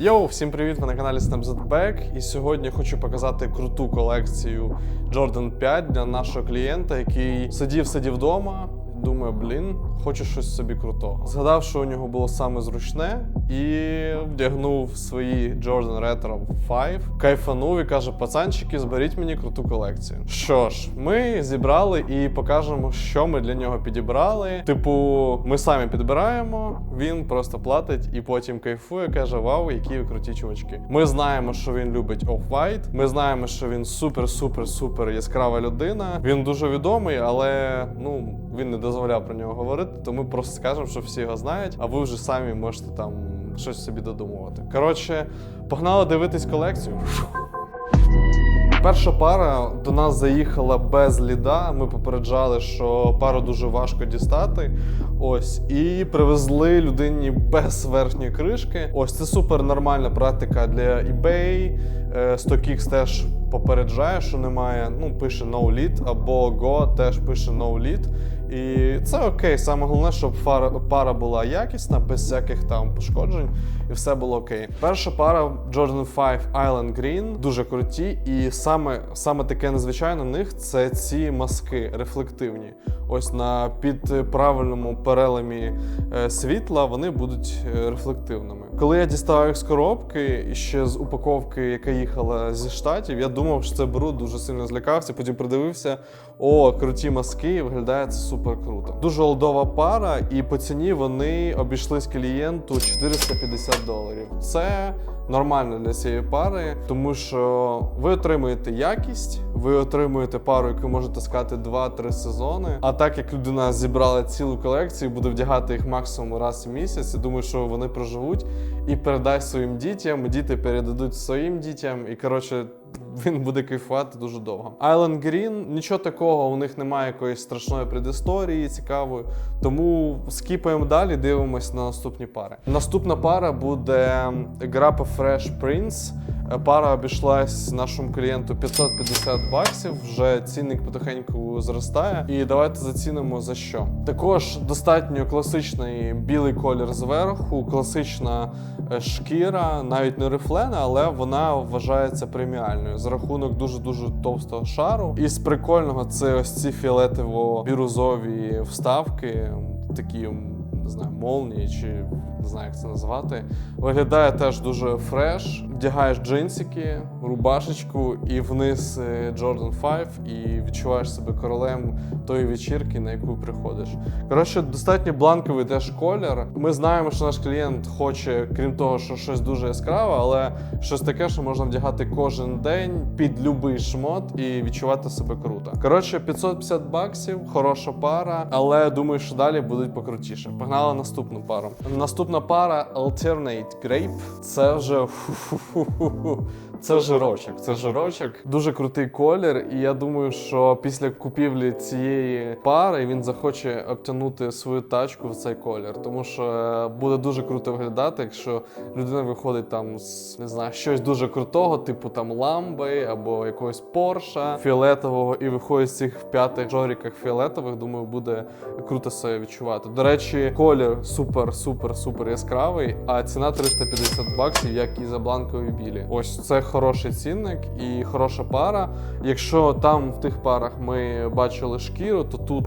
Йоу, всім привіт! Ви на каналі SnapZBack. І сьогодні хочу показати круту колекцію Jordan 5 для нашого клієнта, який сидів сидів вдома. Думаю, блін, хочу щось собі крутого. Згадав, що у нього було саме зручне, і вдягнув свої Jordan Retro 5, кайфанув і каже: пацанчики, зберіть мені круту колекцію. Що ж, ми зібрали і покажемо, що ми для нього підібрали. Типу, ми самі підбираємо, він просто платить і потім кайфує, каже: Вау, які ви круті чувачки. Ми знаємо, що він любить Off-White, Ми знаємо, що він супер-супер-супер яскрава людина. Він дуже відомий, але ну він не дозволяв про нього говорити. То ми просто скажемо, що всі його знають, а ви вже самі можете там щось собі додумувати. Коротше, погнали дивитись колекцію. Перша пара до нас заїхала без ліда. Ми попереджали, що пару дуже важко дістати. Ось, і привезли людині без верхньої кришки. Ось це супер нормальна практика для eBay. Е, StockX теж попереджає, що немає. Ну, пише no lead, або Go теж пише no lead. І це окей. Саме головне, щоб фара, пара була якісна, без всяких там пошкоджень, і все було окей. Перша пара Jordan 5 Island Green дуже круті, і саме, саме таке незвичайне в них це ці маски рефлективні. Ось на під правильному переламі е, світла вони будуть е, рефлективними. Коли я дістав їх з коробки, і ще з упаковки, яка їхала зі штатів, я думав, що це беру, дуже сильно злякався. Потім придивився: о, круті маски, і виглядає це супер круто. Дуже олдова пара, і по ціні вони обійшлись клієнту 450 доларів. Це нормально для цієї пари, тому що ви отримуєте якість, ви отримуєте пару, яку можете скати 2-3 сезони. А так як людина зібрала цілу колекцію, буде вдягати їх максимум раз в місяць, я думаю, що вони проживуть і передасть своїм дітям. Діти передадуть своїм дітям, і коротше. Він буде кайфувати дуже довго. Island Green, нічого такого, у них немає якоїсь страшної предісторії цікавої. Тому скіпаємо далі, дивимось на наступні пари. Наступна пара буде Grappa Fresh Prince. Пара обійшлась нашому клієнту 550 баксів. Вже цінник потихеньку зростає. І давайте зацінимо за що. Також достатньо класичний білий колір зверху, класична е, шкіра, навіть не рифлена, але вона вважається преміальною за рахунок дуже дуже товстого шару. І з прикольного це ось ці фіолетово-бірузові вставки, такі. Не знаю, молнії чи не знаю, як це назвати. Виглядає теж дуже фреш. Вдягаєш джинсики, рубашечку і вниз е, Jordan 5 і відчуваєш себе королем тої вечірки, на яку приходиш. Коротше, достатньо бланковий теж колір. Ми знаємо, що наш клієнт хоче, крім того, що щось дуже яскраве, але щось таке, що можна вдягати кожен день під любий шмот і відчувати себе круто. Коротше, 550 баксів, хороша пара, але думаю, що далі будуть покрутіше. Погнали наступну пару. Наступна пара Alternate Grape. Це вже фу-фу-фу-фу. Це жирочок, це жирочок. Дуже крутий колір, і я думаю, що після купівлі цієї пари він захоче обтягнути свою тачку в цей колір, тому що е, буде дуже круто виглядати, якщо людина виходить там з не знаю, щось дуже крутого, типу там ламби або якогось порша фіолетового, і виходить з цих п'ятих жоріках фіолетових. Думаю, буде круто себе відчувати. До речі, колір супер, супер, супер яскравий, а ціна 350 баксів, як і за бланкові білі. Ось це хороший цінник і хороша пара. Якщо там в тих парах ми бачили шкіру, то тут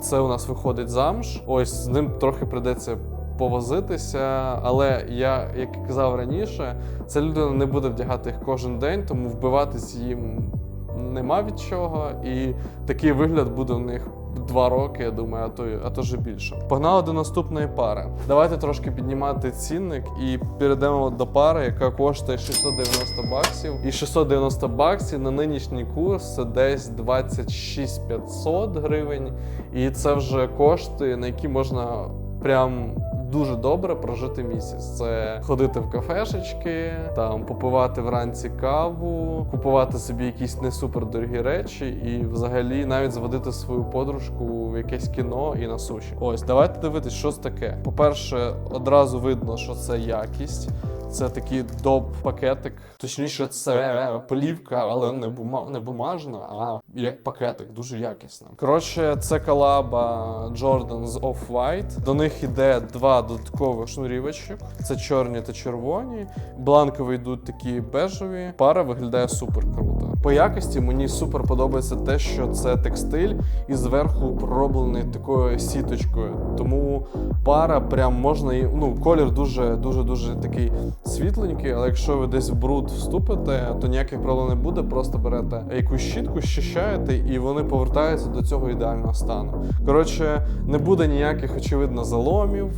це у нас виходить замш. Ось з ним трохи придеться. Повозитися, але я, як і казав раніше, ця людина не буде вдягати їх кожен день, тому вбиватись їм нема від чого, і такий вигляд буде у них два роки, я думаю, а то а то вже більше. Погнали до наступної пари. Давайте трошки піднімати цінник і перейдемо до пари, яка коштує 690 баксів. І 690 баксів на нинішній курс це десь 26 500 гривень. І це вже кошти, на які можна прям дуже добре прожити місяць. Це ходити в кафешечки, там попивати вранці каву, купувати собі якісь не супер дорогі речі, і взагалі навіть зводити свою подружку в якесь кіно і на суші. Ось давайте дивитись, що це таке. По-перше, одразу видно, що це якість. Це такий доп-пакетик. Точніше, це плівка, але не бума не бумажна, а як пакетик, дуже якісна. Коротше, це колаба Jordan з Off-White. До них іде два додаткових шнурівочок. Це чорні та червоні. Бланкові йдуть такі бежеві. Пара виглядає супер круто. По якості мені супер подобається те, що це текстиль і зверху пророблений такою сіточкою. Тому пара прям можна і ну колір дуже дуже дуже такий світленький, але якщо ви десь в бруд вступите, то ніяких проблем не буде. Просто берете якусь щітку, щищаєте, і вони повертаються до цього ідеального стану. Коротше, не буде ніяких очевидно заломів,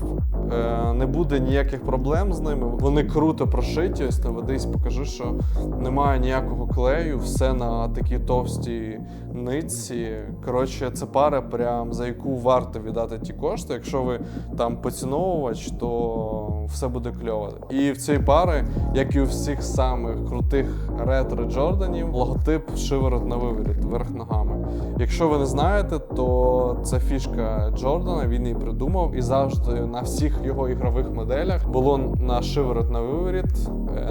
не буде ніяких проблем з ними. Вони круто прошиті. Ось наведись, покажу, що немає ніякого клею, все на такій товстій нитці. Коротше, це пара, прям за яку варто віддати ті кошти. Якщо ви там поціновувач, то все буде кльово. І в цієї пари, як і у всіх самих крутих ретро Джорданів, логотип шиворот на виворіт, вверх ногами. Якщо ви не знаєте, то це фішка Джордана, він її придумав, і завжди на всіх його ігрових моделях було на шиворот на виворіт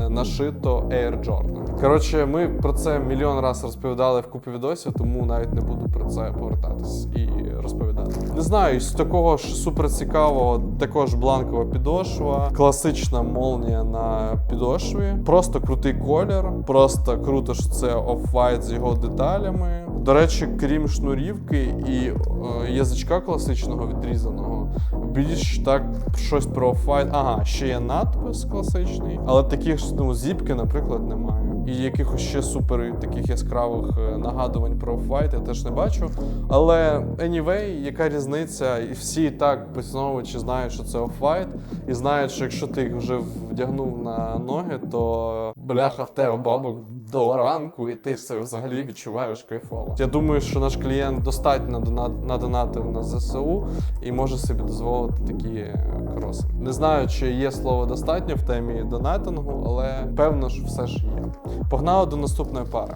нашито Air Jordan. Коротше, ми про це мільйон разів розповідали в купі відосів, тому навіть не буду про це повертатись і розповідати. Не знаю, з такого ж супер цікавого, також бланкова підошва, класична молнія на підошві, просто крутий колір, просто круто, що це оф-вайт з його деталями. До речі, крім шнурівки і е, язичка класичного відрізаного, більш так щось про оф-вайт. Ага, ще є надпис класичний, але таких ну, зіпки, наприклад, немає. І якихось ще супер таких яскравих е, нагадувань про оф-вайт я теж не бачу. Але anyway, яка різниця? І всі і так поціновувачі знають, що це оф-вайт, і знають, що якщо ти їх вже вдягнув на ноги, то бляха в тебе бабок до ранку, і ти все взагалі відчуваєш кайфово. Я думаю, що наш клієнт достатньо надонатив на ЗСУ і може собі дозволити такі е, кроси. Не знаю, чи є слово достатньо в темі донатингу, але певно, що все ж є. Погнали до наступної пари.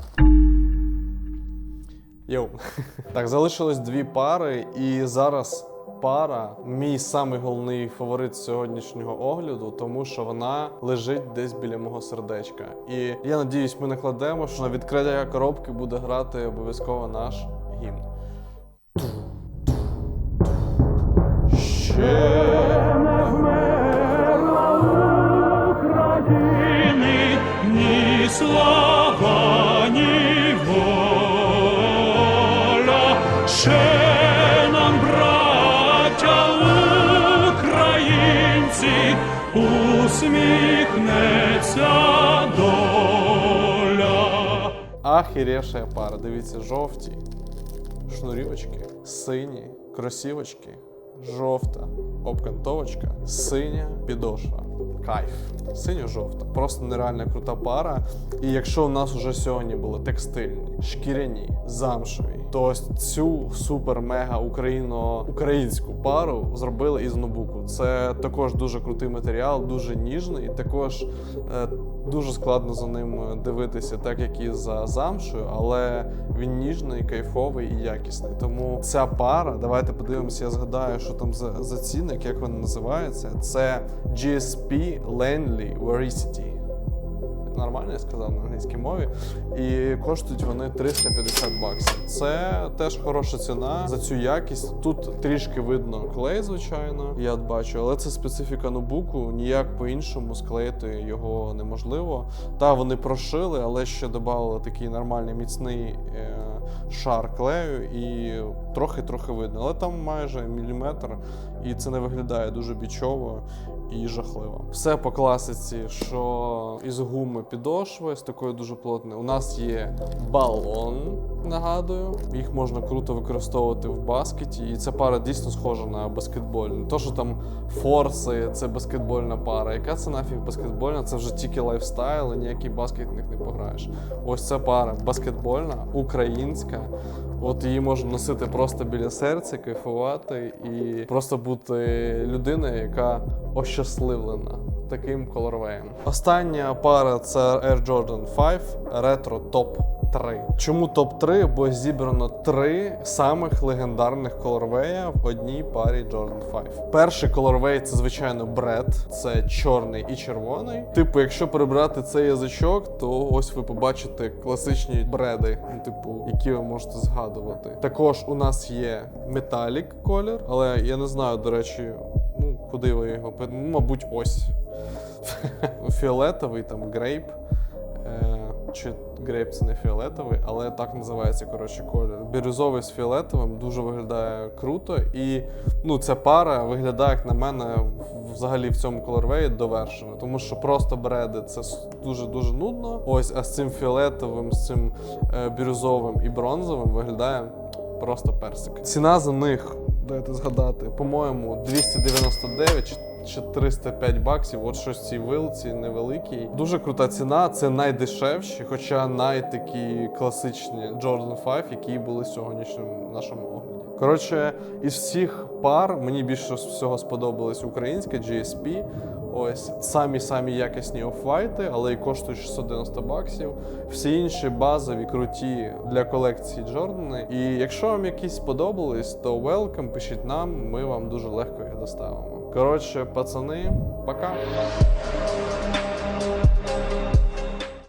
Йоу. Так, залишилось дві пари, і зараз пара мій самий головний фаворит сьогоднішнього огляду, тому що вона лежить десь біля мого сердечка. І я надіюсь, ми накладемо, що на відкриття коробки буде грати обов'язково наш гімн. Ще України ні слава, усміхнеться доля. Ахірєша пара. Дивіться, жовті шнурівочки, сині кросівочки, жовта обкантовочка, синя підошва. Кайф. Синьо-жовта. Просто нереально крута пара. І якщо у нас уже сьогодні були текстильні, шкіряні, замшеві, то цю супер-мега україно українську пару зробили із нобуку. Це також дуже крутий матеріал, дуже ніжний, і також е, дуже складно за ним дивитися, так як і за замшою, але він ніжний, кайфовий і якісний. Тому ця пара, давайте подивимося, я згадаю, що там за, за цінник, як вона називається. Це GSP Lanley Vericity. Нормально я сказав на англійській мові. І коштують вони 350 баксів. Це теж хороша ціна за цю якість. Тут трішки видно клей, звичайно, я бачу, але це специфіка ноутбуку. Ніяк по-іншому склеїти його неможливо. Та вони прошили, але ще додали такий нормальний міцний е, шар клею, і трохи-трохи видно. Але там майже міліметр, і це не виглядає дуже бічово і жахливо. Все по класиці, що із гуми підошви, з такою дуже плотною. У нас є балон, нагадую. Їх можна круто використовувати в баскеті. І ця пара дійсно схожа на баскетбольну. То, що там форси, це баскетбольна пара. Яка це нафіг баскетбольна? Це вже тільки лайфстайл, і ніякий баскет в них не пограєш. Ось ця пара баскетбольна, українська. От її можна носити просто біля серця, кайфувати і просто бути людиною, яка ощасливлена таким колорвеєм. Остання пара це Air Jordan 5 Retro Top 3. Чому топ-3? Бо зібрано три самих легендарних колорвея в одній парі Jordan 5. Перший колорвей це, звичайно, бред, це чорний і червоний. Типу, якщо прибрати цей язичок, то ось ви побачите класичні бреди, ну, типу, які ви можете згадувати. Також у нас є металік колір, але я не знаю, до речі, ну куди ви його ну, мабуть, ось. Фіолетовий, там грейп. Чи грейп це не фіолетовий, але так називається коротше колір. Бірюзовий з фіолетовим дуже виглядає круто. І ну, ця пара виглядає, як на мене, взагалі в цьому колорвеї довершено. Тому що просто бреди це дуже-дуже нудно. Ось, а з цим фіолетовим, з цим е, бірюзовим і бронзовим виглядає просто персик. Ціна за них, дайте згадати, по-моєму, 299 чи чи 305 баксів, от щось цій вилці невеликій. Дуже крута ціна. Це найдешевші, хоча найтакі класичні Jordan 5, які були в нашому огляді. Коротше, із всіх пар мені більше всього сподобалась українська GSP. Ось самі самі якісні офвайти, але і коштують 690 баксів. Всі інші базові, круті для колекції Джордани. І якщо вам якісь сподобались, то welcome, пишіть нам, ми вам дуже легко їх доставимо. Коротше, пацани, пока.